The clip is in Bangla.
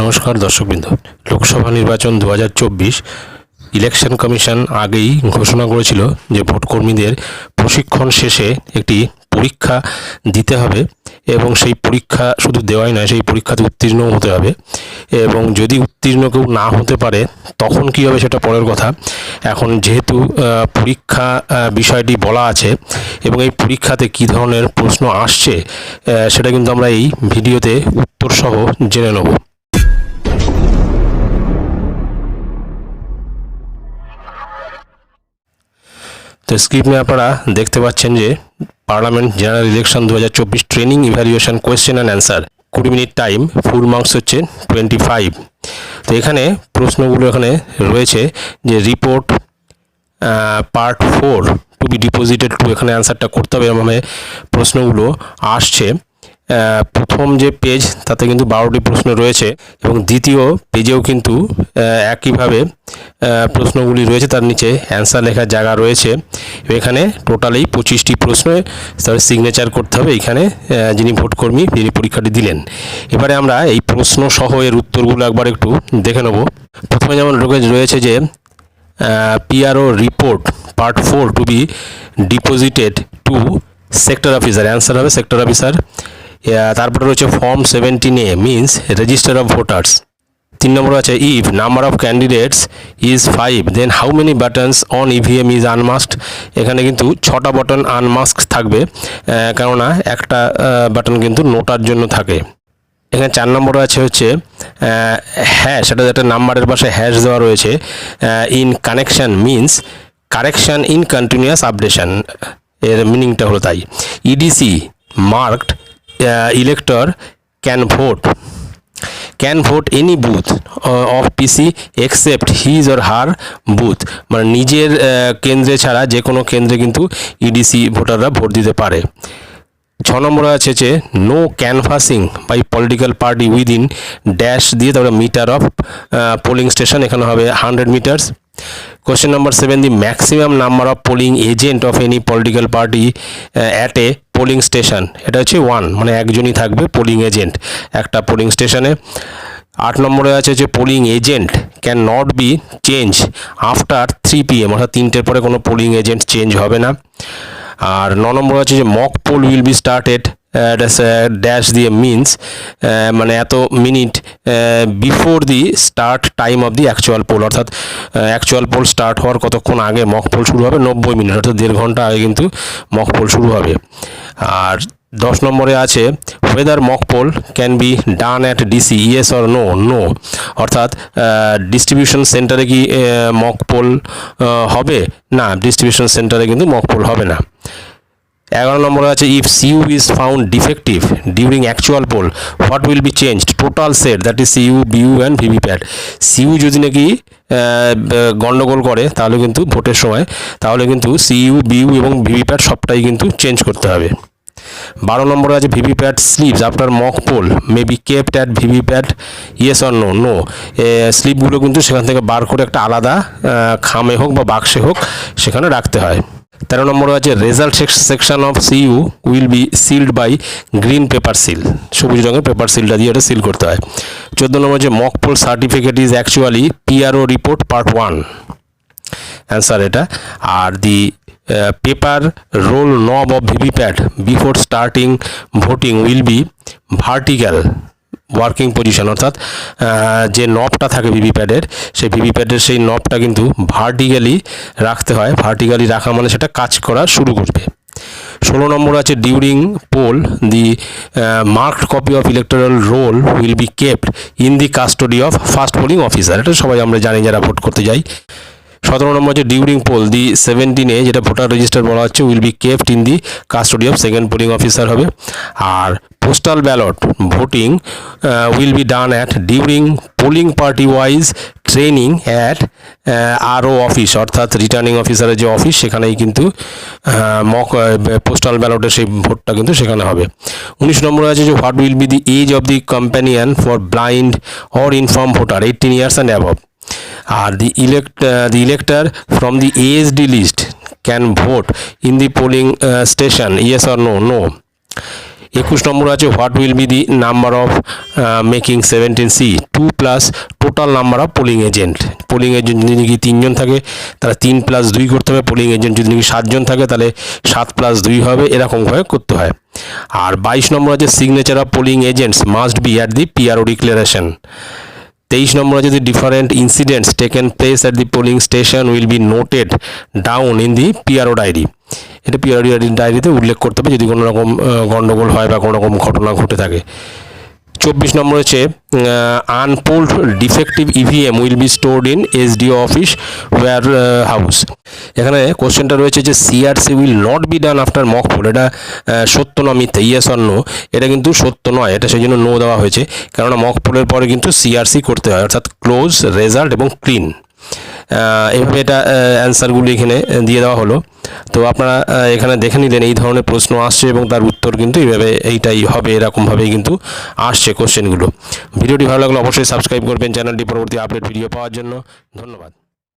নমস্কার দর্শকবৃন্দ। লোকসভা নির্বাচন দু হাজার চব্বিশ ইলেকশন কমিশন আগেই ঘোষণা করেছিল যে ভোটকর্মীদের প্রশিক্ষণ শেষে একটি পরীক্ষা দিতে হবে এবং সেই পরীক্ষা শুধু দেওয়াই নয়, সেই পরীক্ষাতে উত্তীর্ণও হতে হবে এবং যদি উত্তীর্ণ কেউ না হতে পারে, তখন কী হবে সেটা পরের কথা। এখন যেহেতু পরীক্ষা বিষয়টি বলা আছে এবং এই পরীক্ষাতে কী ধরনের প্রশ্ন আসছে সেটা কিন্তু আমরা এই ভিডিওতে উত্তরসহ জেনে নেব। তো স্ক্রিপ্টে আপনারা দেখতে পাচ্ছেন যে পার্লামেন্ট জেনারেল ইলেকশন দু হাজার চব্বিশ training evaluation question and answer. কুড়ি মিনিট টাইম, ফুল মার্কস হচ্ছে টোয়েন্টি ফাইভ। তো এখানে প্রশ্নগুলো এখানে রয়েছে যে report part four, to be deposited, to এখানে অ্যান্সারটা করতে হবে এরকমভাবে প্রশ্নগুলো আসছে। প্রথম যে পেজ তাতে কিন্তু বারোটি প্রশ্ন রয়েছে এবং দ্বিতীয় পেজেও কিন্তু একইভাবে প্রশ্নগুলি রয়েছে। তার নিচে অ্যান্সার লেখার জায়গা রয়েছে। এখানে টোটালি পঁচিশটি প্রশ্নে, তার সিগনেচার করতে হবে। এখানে যিনি ভোটকর্মী যিনি পরীক্ষাটি দিলেন। এবারে আমরা এই প্রশ্ন সহ এর উত্তরগুলো একবার একটু দেখে নেব। প্রথমে যেমন রয়ে- রয়েছে যে PRO report part four to be deposited to sector officer answer হবে সেক্টর অফিসার তারপরে রয়েছে form seventeen A means register of voters তিন নম্বর আছে if number of candidates is five then how many buttons on EVM is unmasked এখানে কিন্তু ছটা বাটন আনমাস্ক থাকবে কেননা একটা বাটন কিন্তু নোটার জন্য থাকে। এখানে চার নম্বরে আছে হচ্ছে হ্যাশ এটা একটা নাম্বারের পাশে হ্যাশ দেওয়া রয়েছে in connection means correction in continuous updation এর মিনিংটা হলো তাই। E EDC marked elector can vote can vote any booth of PC except his or her booth মানে নিজের কেন্দ্রে ছাড়া যে কোনো কেন্দ্রে কিন্তু ইডিসি ভোটাররা ভোট দিতে পারে। ছ নম্বরে আছে যে no canvassing by political party within dash দিয়ে তারপরে মিটার অফ পোলিং স্টেশন এখানে হবে hundred meters question number seven the maximum number of polling agent of any political party at a polling station এটা হচ্ছে ওয়ান মানে একজনই থাকবে পোলিং এজেন্ট একটা পোলিং স্টেশনে আট নম্বরে আছে যে polling agent can not be change after three PM অর্থাৎ তিনটের পরে কোনো পোলিং এজেন্ট চেঞ্জ হবে না। আর ন নম্বর আছে যে mock poll will be started dash দিয়ে মিনস মানে এত minute before the start time of the actual poll অর্থাৎ অ্যাকচুয়াল পোল স্টার্ট হওয়ার কতক্ষণ আগে মক পোল শুরু হবে? নব্বই মিনিট, অর্থাৎ দেড় ঘণ্টা আগে কিন্তু মক পোল শুরু হবে। আর দশ নম্বরে আছে whether mock poll can be done at DC yes or no no অর্থাৎ ডিস্ট্রিবিউশন সেন্টারে কি মক পোল হবে? না ডিস্ট্রিবিউশন সেন্টারে কিন্তু মক পোল হবে না। এগারো নম্বরে আছে if CU is found defective during actual poll what will be change total set that is CU BU and VVPAT CU যদি নাকি গন্ডগোল করে, তাহলে কিন্তু ভোটের সময়, তাহলে কিন্তু সিইউ বিউ এবং ভিভিপ্যাট সবটাই কিন্তু চেঞ্জ করতে হবে। বারো নম্বরে আছে VVPAT slips after mock poll may be kept at VVPAT yes or no no স্লিপগুলো কিন্তু সেখান থেকে বার করে একটা আলাদা খামে হোক বা বাক্সে হোক, সেখানে রাখতে হয়। তেরো নম্বরে আছে result section of CU will be sealed by green paper seal সবুজ রঙের পেপার সিলটা দিয়ে এটা সিল করতে হয়। চোদ্দ নম্বর যে mock poll certificate is actually PRO report part one answer এটা। আর the paper roll knob of VVPAT before starting voting will be vertical working position অর্থাৎ যে নবটা থাকে ভিভিপ্যাডের সেই ভিভিপ্যাডের সেই নবটা কিন্তু ভার্টিক্যালি রাখতে হয়। ভার্টিক্যালি রাখা মানে সেটা কাজ করা শুরু করবে। ষোলো নম্বর আছে during poll the marked copy of electoral roll will be kept in the custody of first polling officer এটা সবাই আমরা জানি যারা ভোট করতে যাই। সতেরো নম্বর হচ্ছে ডিউরিং পোল, দি সেভেন্টিনে যেটা ভোটার রেজিস্টার বলা হচ্ছে, will be kept in the custody of second polling officer হবে। আর postal ballot voting will be done at during polling party wise training at RO office, অর্থাৎ রিটার্নিং অফিসারের যে অফিস, সেখানেই কিন্তু মক পোস্টাল ব্যালটের সেই ভোটটা কিন্তু সেখানে হবে। উনিশ নম্বরে আছে যে, what will be the age of the companion for blind or inform voter eighteen years and above. R the elect uh, the elector from the ASD list can vote in the polling uh, station. No? No. একুশ নম্বর আছে what will be the number of making seventeen C two plus total number of polling agent polling agent যদি নাকি তিনজন থাকে তাহলে তিন প্লাস দুই করতে হবে। পোলিং এজেন্ট যদি নাকি সাতজন থাকে তাহলে সাত প্লাস দুই হবে। এরকমভাবে করতে হয়। আর বাইশ নম্বর আছে signature of polling agents must be at the PRO declaration তেইশ নম্বরে যদি different incidents taken place at the polling station will be noted down in the PRO diary এটা পিআরও ডায়েরিতে উল্লেখ করতে হবে যদি কোনো রকম গণ্ডগোল হয় বা কোনো রকম ঘটনা ঘটে থাকে। চব্বিশ নম্বর হচ্ছে unpolled defective EVM will be stored in SDO office warehouse এখানে কোশ্চেনটা রয়েছে যে CRC will not be done after mock poll এটা সত্য নয়, মিথ্যা ইয়েস অর নো এটা কিন্তু সত্য নয়, এটা সেই জন্য নো দেওয়া হয়েছে। কেননা মক পোলের পরে কিন্তু সিআরসি করতে হয়, অর্থাৎ ক্লোজ রেজাল্ট এবং ক্লিন এইভাবে এটা অ্যান্সারগুলি এখানে দিয়ে দেওয়া হলো। তো আপনারা এখানে দেখে নিলেন এই ধরনের প্রশ্ন আসছে এবং তার উত্তর কিন্তু এইভাবে এইটাই হবে এরকমভাবেই কিন্তু আসছে কোশ্চেনগুলো ভিডিওটি ভালো লাগলে অবশ্যই সাবস্ক্রাইব করবেন চ্যানেলটি পরবর্তী আপডেট ভিডিও পাওয়ার জন্য। ধন্যবাদ।